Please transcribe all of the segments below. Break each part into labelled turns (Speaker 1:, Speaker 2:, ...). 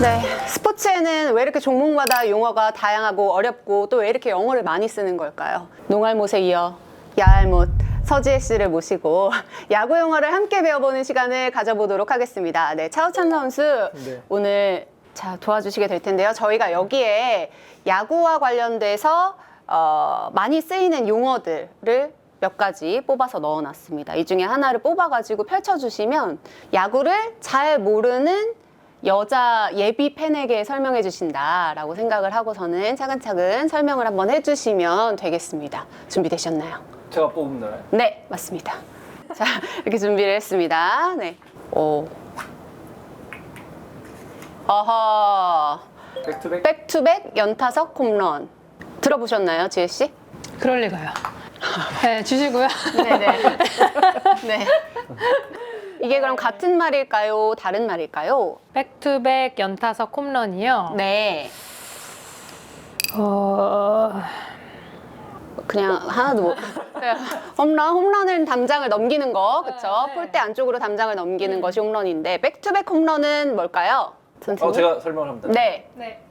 Speaker 1: 네. 스포츠에는 왜 이렇게 종목마다 용어가 다양하고 어렵고 또 왜 이렇게 영어를 많이 쓰는 걸까요? 농알못에 이어 야알못 서지혜 씨를 모시고 야구 용어를 함께 배워보는 시간을 가져보도록 하겠습니다. 네, 차우찬 선수
Speaker 2: 네.
Speaker 1: 오늘 자 도와주시게 될 텐데요. 저희가 여기에 야구와 관련돼서 어, 많이 쓰이는 용어들을 몇 가지 뽑아서 넣어놨습니다. 이 중에 하나를 뽑아가지고 펼쳐주시면 야구를 잘 모르는 여자 예비 팬에게 설명해 주신다라고 생각을 하고서는 차근차근 설명을 한번 해주시면 되겠습니다. 준비되셨나요?
Speaker 2: 제가 뽑으면 되나요?
Speaker 1: 네, 맞습니다. 자, 이렇게 준비를 했습니다. 네. 오. 어허.
Speaker 2: 백투백?
Speaker 1: 백투백 연타석 홈런. 들어보셨나요, 지혜 씨?
Speaker 3: 그럴 리가요. 네, 주시고요.
Speaker 1: 네네. 네. 이게 그럼 같은 말일까요? 다른 말일까요?
Speaker 3: 백투백 연타석 홈런이요.
Speaker 1: 네.
Speaker 3: 어,
Speaker 1: 그냥 하나도 못. 네. 홈런, 홈런은 담장을 넘기는 거, 그쵸?
Speaker 3: 네.
Speaker 1: 폴대 안쪽으로 담장을 넘기는 것이 홈런인데, 백투백 홈런은 뭘까요? 선생님?
Speaker 2: 어, 제가 설명을 합니다.
Speaker 1: 네.
Speaker 3: 네.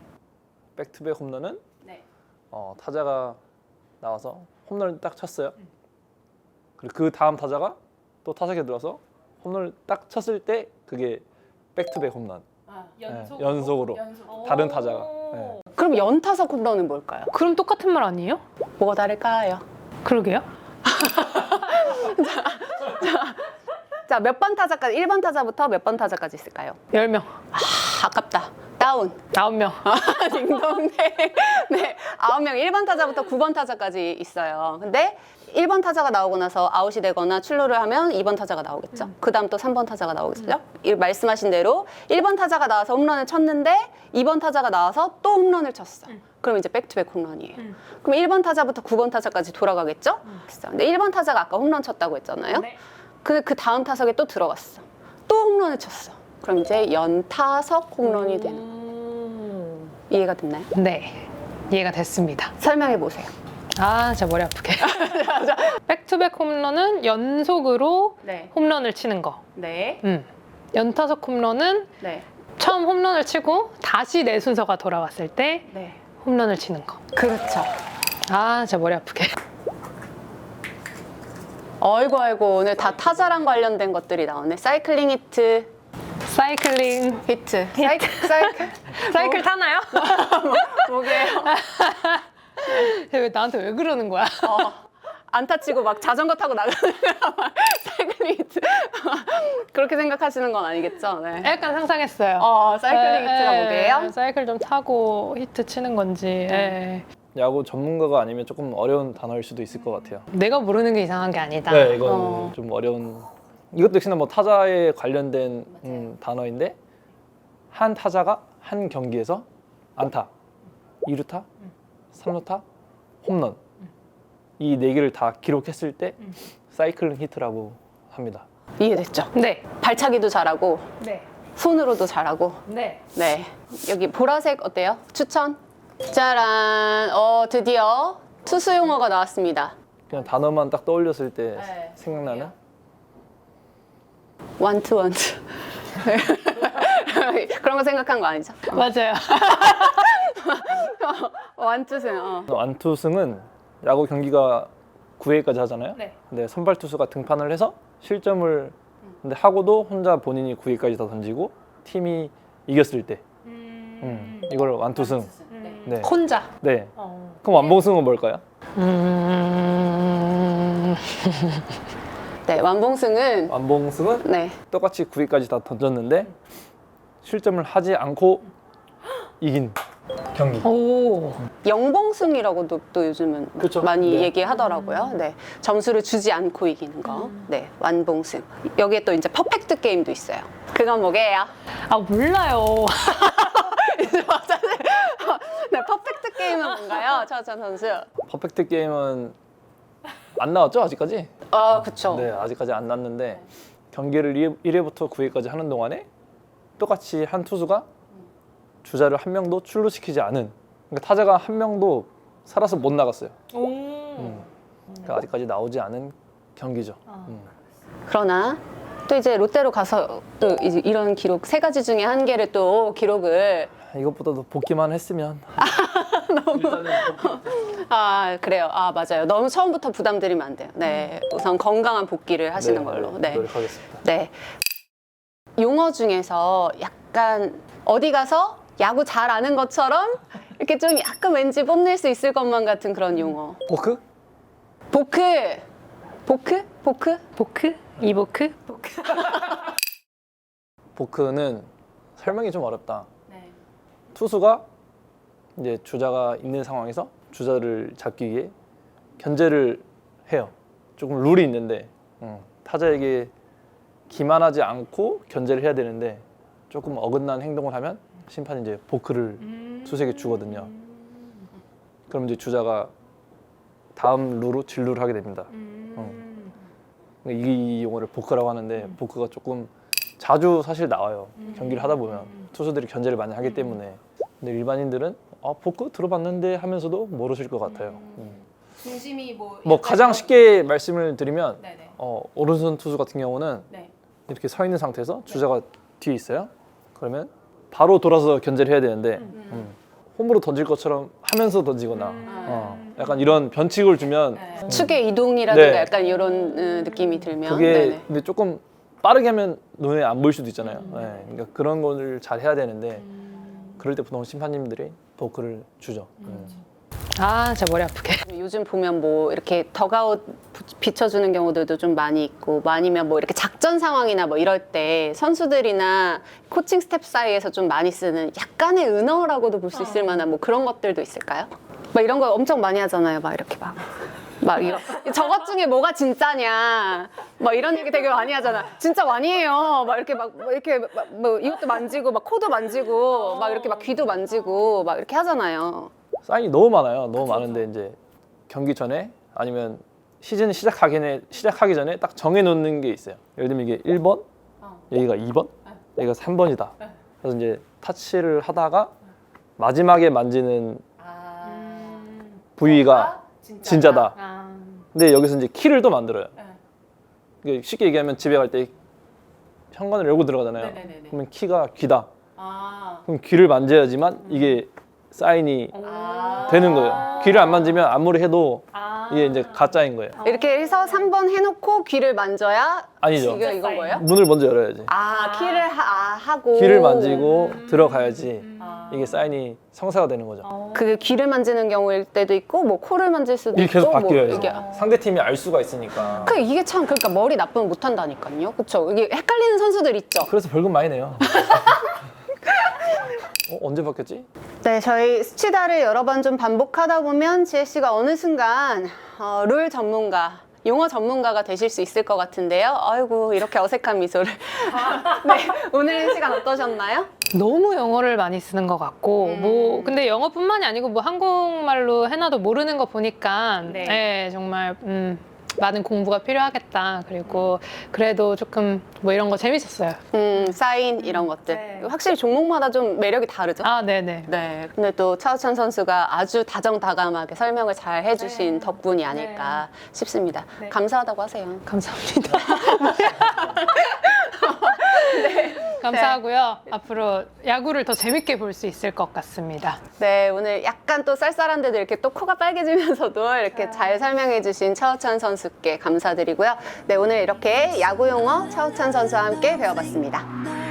Speaker 2: 백투백 홈런은
Speaker 1: 네.
Speaker 2: 어, 타자가 나와서 홈런을 딱 쳤어요. 그리고 그 다음 타자가 또 타석에 들어서 홈런을 딱 쳤을 때 그게 백투백 홈런. 네, 연속으로. 다른 타자가. 네.
Speaker 1: 그럼 연타석 홈런은 뭘까요?
Speaker 3: 그럼 똑같은 말 아니에요?
Speaker 1: 뭐가 다를까요?
Speaker 3: 그러게요.
Speaker 1: 자, 몇 번 타자까지, 1번 타자부터 몇 번 타자까지 있을까요?
Speaker 3: 10명,
Speaker 1: 아, 아깝다. 다운.
Speaker 3: 9명.
Speaker 1: 딩동댕. 네. 아홉 명 1번 타자부터 9번 타자까지 있어요. 근데 1번 타자가 나오고 나서 아웃이 되거나 출루를 하면 2번 타자가 나오겠죠. 그 다음 또 3번 타자가 나오겠죠. 이 말씀하신 대로 1번 타자가 나와서 홈런을 쳤는데 2번 타자가 나와서 또 홈런을 쳤어. 그럼 이제 백투백 홈런이에요.
Speaker 3: 음.
Speaker 1: 그럼 1번 타자부터 9번 타자까지 돌아가겠죠? 그래서 근데 1번 타자가 아까 홈런 쳤다고 했잖아요.
Speaker 3: 네.
Speaker 1: 근데 그 다음 타석에 또 들어갔어. 또 홈런을 쳤어. 그럼 이제 연타석 홈런이 되는 거예요.
Speaker 3: 음.
Speaker 1: 이해가 됐나요?
Speaker 3: 네. 이해가 됐습니다.
Speaker 1: 설명해 보세요.
Speaker 3: 아, 제 머리 아프게. 백투백 홈런은 연속으로
Speaker 1: 네.
Speaker 3: 홈런을 치는 거.
Speaker 1: 네.
Speaker 3: 음. 연타석 홈런은
Speaker 1: 네.
Speaker 3: 처음 홈런을 치고 다시 내 순서가 돌아왔을 때
Speaker 1: 네.
Speaker 3: 홈런을 치는 거.
Speaker 1: 그렇죠.
Speaker 3: 아, 제 머리 아프게.
Speaker 1: 어이구 어이구 오늘 다 타자랑 관련된 것들이 나오네. 사이클링 히트,
Speaker 3: 사이클링.
Speaker 1: 히트. 사이클 사이클
Speaker 3: 사이클 타나요?
Speaker 1: 뭐게요?
Speaker 3: 왜 나한테 왜 그러는 거야?
Speaker 1: 어. 안타 치고 막 자전거 타고 나가는 거랑 사이클링 히트. 그렇게 생각하시는 건 아니겠죠? 네.
Speaker 3: 약간 상상했어요.
Speaker 1: 어, 사이클링 히트가
Speaker 3: 예,
Speaker 1: 뭐게요?
Speaker 3: 예, 사이클 좀 타고 히트 치는 건지. 예.
Speaker 2: 야구 전문가가 아니면 조금 어려운 단어일 수도 있을 것 같아요.
Speaker 3: 내가 모르는 게 이상한 게 아니다.
Speaker 2: 네, 이건
Speaker 1: 어.
Speaker 2: 좀 어려운. 이것도 역시나 뭐 타자에 관련된 음, 단어인데 한 타자가 한 경기에서 안타, 2루타, 3루타, 홈런 이 네 개를 다 기록했을 때 사이클링 히트라고 합니다.
Speaker 1: 이해됐죠?
Speaker 3: 네.
Speaker 1: 발차기도 잘하고
Speaker 3: 네.
Speaker 1: 손으로도 잘하고
Speaker 3: 네.
Speaker 1: 네. 여기 보라색 어때요? 추천? 짜란. 어, 드디어 투수 용어가 나왔습니다.
Speaker 2: 그냥 단어만 딱 떠올렸을 때
Speaker 1: 네.
Speaker 2: 생각나는
Speaker 1: 원투 원투. 그런 거 생각한 거 아니죠?
Speaker 3: 맞아요.
Speaker 1: 원투승. 어.
Speaker 2: 완투승은 야구 경기가 9회까지 하잖아요.
Speaker 3: 네.
Speaker 2: 근데 선발 투수가 등판을 해서 실점을 근데 하고도 혼자 본인이 9회까지 다 던지고 팀이 이겼을 때 음, 이걸 완투승. 네.
Speaker 3: 혼자.
Speaker 2: 네.
Speaker 3: 어.
Speaker 2: 그럼 완봉승은 뭘까요?
Speaker 3: 음.
Speaker 1: 네, 완봉승은
Speaker 2: 완봉승은
Speaker 1: 네.
Speaker 2: 똑같이 9회까지 다 던졌는데 실점을 하지 않고 이긴 경기.
Speaker 3: 오.
Speaker 1: 영봉승이라고도 또 요즘은
Speaker 2: 그쵸.
Speaker 1: 많이
Speaker 2: 네.
Speaker 1: 얘기하더라고요. 네. 점수를 주지 않고 이기는 거. 네. 완봉승. 여기에 또 이제 퍼펙트 게임도 있어요. 그건 뭐게요?
Speaker 3: 아, 몰라요.
Speaker 1: 네, 퍼펙트 게임은 뭔가요? 차우찬 선수.
Speaker 2: 퍼펙트 게임은 안 나왔죠 아직까지?
Speaker 1: 아, 그쵸.
Speaker 2: 네, 아직까지 안 났는데 경기를 1회부터 9회까지 하는 동안에 똑같이 한 투수가 주자를 한 명도 출루시키지 않은 그러니까 타자가 한 명도 살아서 못 나갔어요.
Speaker 3: 오.
Speaker 2: 음. 그러니까 아직까지 나오지 않은 경기죠.
Speaker 3: 아.
Speaker 2: 음.
Speaker 1: 그러나 또 이제 롯데로 가서 또 이제 이런 기록 세 가지 중에 한 개를 또 기록을
Speaker 2: 이것보다도 복귀만 했으면
Speaker 1: 아 그래요. 아 맞아요. 너무 처음부터 부담드리면 안 돼요. 네, 우선 건강한 복귀를 하시는 걸로. 네.
Speaker 2: 노력하겠습니다.
Speaker 1: 네. 용어 중에서 약간 어디 가서 야구 잘 아는 것처럼 이렇게 좀 약간 왠지 뽐낼 수 있을 것만 같은 그런 용어.
Speaker 2: 포크?
Speaker 1: 보크, 보크, 보크.
Speaker 3: 보크? 이보크?
Speaker 2: 포크는 설명이 좀 어렵다.
Speaker 1: 네.
Speaker 2: 투수가 이제 주자가 있는 상황에서 주자를 잡기 위해 견제를 해요. 조금 룰이 있는데 음, 타자에게 기만하지 않고 견제를 해야 되는데 조금 어긋난 행동을 하면 심판이 이제 보크를 투수에게 주거든요. 그럼 이제 주자가 다음 룰로 진루를 하게 됩니다. 음. 이 용어를 보크라고 하는데 보크가 조금 자주 사실 나와요. 경기를 하다 보면 투수들이 견제를 많이 하기 때문에. 근데 일반인들은 아 보크 들어봤는데 하면서도 모르실 것 같아요. 음.
Speaker 1: 중심이 뭐.
Speaker 2: 뭐 가장 쉽게 말씀을 드리면
Speaker 1: 네네.
Speaker 2: 어, 오른손 투수 같은 경우는
Speaker 1: 네.
Speaker 2: 이렇게 서 있는 상태에서 주자가 뒤에 있어요. 그러면 바로 돌아서 견제를 해야 되는데 음. 홈으로 던질 것처럼 하면서 던지거나 어, 약간 이런 변칙을 주면
Speaker 1: 축의 이동이라든가
Speaker 2: 네.
Speaker 1: 약간 이런 어, 느낌이 들면.
Speaker 2: 그게
Speaker 1: 네네.
Speaker 2: 근데 조금 빠르게 하면 눈에 안 보일 수도 있잖아요. 네, 그러니까 그런 거를 잘 해야 되는데 그럴 때 보통 심판님들이 보크를 주죠. 음.
Speaker 3: 아, 진짜 머리 아프게.
Speaker 1: 요즘 보면 뭐 이렇게 덕아웃 부- 비춰주는 경우들도 좀 많이 있고 뭐 아니면 뭐 이렇게 작전 상황이나 뭐 이럴 때 선수들이나 코칭 스텝 사이에서 좀 많이 쓰는 약간의 은어라고도 볼 수 있을 만한 뭐 그런 것들도 있을까요? 막 이런 거 엄청 많이 하잖아요. 막 이렇게 막. 막 이런 저것 중에 뭐가 진짜냐 막 이런 얘기 되게 많이 하잖아. 진짜 많이 해요. 막 이렇게 막, 뭐 이렇게 막, 뭐 이것도 만지고 막 코도 만지고 막 이렇게 막 귀도 만지고 막 이렇게 하잖아요.
Speaker 2: 사인이 너무 많아요. 너무 많은데 이제 경기 전에 아니면 시즌 시작하기 전에 시작하기 전에 딱 정해 놓는 게 있어요. 예를 들면 이게 1번, 여기가 2번, 여기가 3번이다. 그래서 이제 타치를 하다가 마지막에 만지는 부위가 진짜다.
Speaker 3: 아,
Speaker 2: 근데 여기서 이제 키를 또 만들어요. 쉽게 얘기하면 집에 갈 때 현관을 열고 들어가잖아요.
Speaker 1: 네네네네.
Speaker 2: 그러면 키가 귀다.
Speaker 1: 아,
Speaker 2: 그럼 귀를 만져야지만 이게 사인이 되는 거예요. 귀를 안 만지면 아무리 해도 이게 이제 가짜인 거예요.
Speaker 1: 이렇게 해서 3번 해놓고 귀를 만져야
Speaker 2: 아니죠.
Speaker 1: 이거 이건 거예요?
Speaker 2: 문을 먼저 열어야지.
Speaker 1: 아, 키를 하, 고
Speaker 2: 귀를 만지고 들어가야지 이게 사인이 성사가 되는 거죠.
Speaker 1: 그 귀를 만지는 경우일 때도 있고 뭐 코를 만질 수도
Speaker 2: 이게 계속
Speaker 1: 있고
Speaker 2: 바뀌어요.
Speaker 1: 뭐 이게
Speaker 2: 상대 팀이 알 수가 있으니까.
Speaker 1: 그 이게 참 그러니까 머리 나쁘면 못 한다니까요. 그렇죠? 이게 헷갈리는 선수들 있죠.
Speaker 2: 그래서 벌금 많이 내요. 어, 언제 바뀌었지?
Speaker 1: 네, 저희 스치다를 여러 번 좀 반복하다 보면 지혜 씨가 어느 순간 어, 룰 전문가, 용어 전문가가 되실 수 있을 것 같은데요. 아이고 이렇게 어색한 미소를. 네, 오늘 시간 어떠셨나요?
Speaker 3: 너무 영어를 많이 쓰는 것 같고, 뭐, 근데 영어뿐만이 아니고, 뭐, 한국말로 해놔도 모르는 거 보니까,
Speaker 1: 네.
Speaker 3: 네, 정말, 음, 많은 공부가 필요하겠다. 그리고, 그래도 조금, 뭐, 이런 거 재밌었어요.
Speaker 1: 음, 사인 이런 것들.
Speaker 3: 네.
Speaker 1: 확실히 종목마다 좀 매력이 다르죠.
Speaker 3: 아, 네네.
Speaker 1: 네. 근데 또 차우찬 선수가 아주 다정다감하게 설명을 잘 해주신 덕분이 아닐까 싶습니다. 감사하다고 하세요.
Speaker 3: 감사합니다. 감사하고요. 앞으로 야구를 더 재밌게 볼 수 있을 것 같습니다.
Speaker 1: 네, 오늘 약간 또 쌀쌀한데도 이렇게 또 코가 빨개지면서도 이렇게 잘 설명해주신 차우찬 선수께 감사드리고요. 네, 오늘 이렇게 야구 용어 차우찬 선수와 함께 배워봤습니다.
Speaker 4: 날